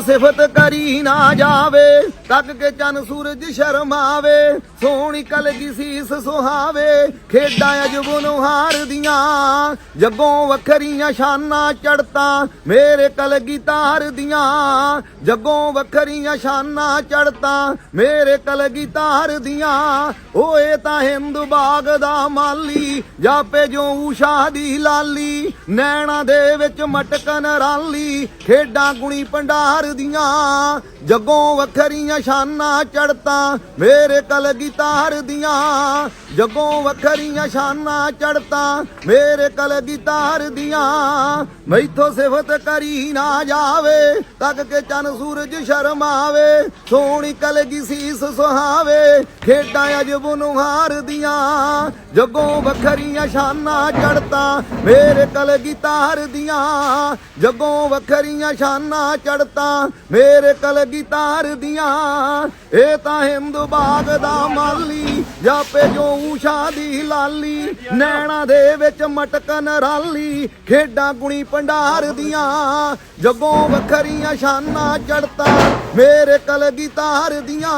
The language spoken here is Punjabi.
ਸਿਫਤ ਕਰੀ ਨਾ ਜਾਵੇ, ਤੱਕ ਕੇ ਚੰਨ ਸੂਰਜ ਸ਼ਰਮਾਵੇ, ਸੋਹਣੀ ਕਲਗੀ ਸੀਸ ਸੁਹਾਵੇ, ਖੇਡਾਂ ਅਜਬ ਹਾਰਦੀਆਂ, ਜੱਗੋਂ ਵੱਖਰੀਆਂ ਸ਼ਾਨਾਂ ਚੜਤਾ ਮੇਰੇ ਕਲਗੀ ਤਾਰ ਦੀਆਂ, ਜੱਗੋਂ ਵੱਖਰੀਆਂ ਸ਼ਾਨਾਂ ਚੜਤਾ ਮੇਰੇ ਕਲਗੀ ਤਾਰ ਦੀਆਂ, ਓਏ ਤਾਂ ਹਿੰਦ ਬਾਗ ਦਾ ਮਾਲੀ ਜਾਪੇ ਜੋ ਊਸ਼ਾ ਦੀ ਲਾਲੀ, ਨੈਣਾ ਦੇ ਵਿੱਚ ਮਟਕਨ ਰਾਲੀ, ਖੇਡਾਂ ਗੁਣੀ ਭੰਡਾਰ ਦੀਆਂ, ਜੱਗੋਂ ਵੱਖਰੀਆਂ ਸ਼ਾਨਾਂ ਚੜਤਾ, ਮੇਰੇ ਕਲਗੀ ਤਾਰ ਦੀਆਂ, ਜੱਗੋਂ ਵੱਖਰੀਆਂ ਸ਼ਾਨਾਂ ਚੜਤਾ, ਮੇਰੇ ਕਲਗੀ ਤਾਰ ਦੀਆਂ, ਮੈਥੋਂ ਸਿਫਤ ਕਰੀ ਨਾ ਜਾਵੇ, ਤੱਕ ਕੇ ਚੰਨ ਸੂਰਜ ਸ਼ਰਮਾਵੇ, ਸੋਹਣੀ ਕਲਗੀ ਸੀਸ ਸੁਹਾਵੇ, ਖੇਡਾਂ ਅਜਬ ਨੂੰ ਹਾਰਦੀਆਂ ਜੱਗੋਂ ਵੱਖਰੀਆਂ ਸ਼ਾਨਾਂ ਚੜਤਾ ਮੇਰੇ ਕਲਗੀ ਤਾਰ ਦੀਆਂ ਜੱਗੋਂ ਵੱਖਰੀਆਂ ਸ਼ਾਨਾਂ ਚੜਤਾ ਮੇਰੇ ਕਲਗੀ ਤਾਰ ਦੀਆਂ ਇਹ ਤਾਂ ਹਿੰਦ ਬਾਗ ਦਾ ਮਾਲੀ, ਜਾਪੇ ਜੋ ਊਸ਼ਾ ਦੀ ਲਾਲੀ। ਨੈਣਾ ਦੇ ਵਿੱਚ ਮਟਕਨ ਰਾਲੀ, ਖੇਡਾਂ ਗੁਣੀ ਭੰਡਾਰ ਦੀਆਂ। ਜੱਗੋਂ ਵੱਖਰੀਆਂ ਸ਼ਾਨਾਂ ਚੜਤਾ ਮੇਰੇ ਕਲਗੀ ਤਾਰ ਦੀਆਂ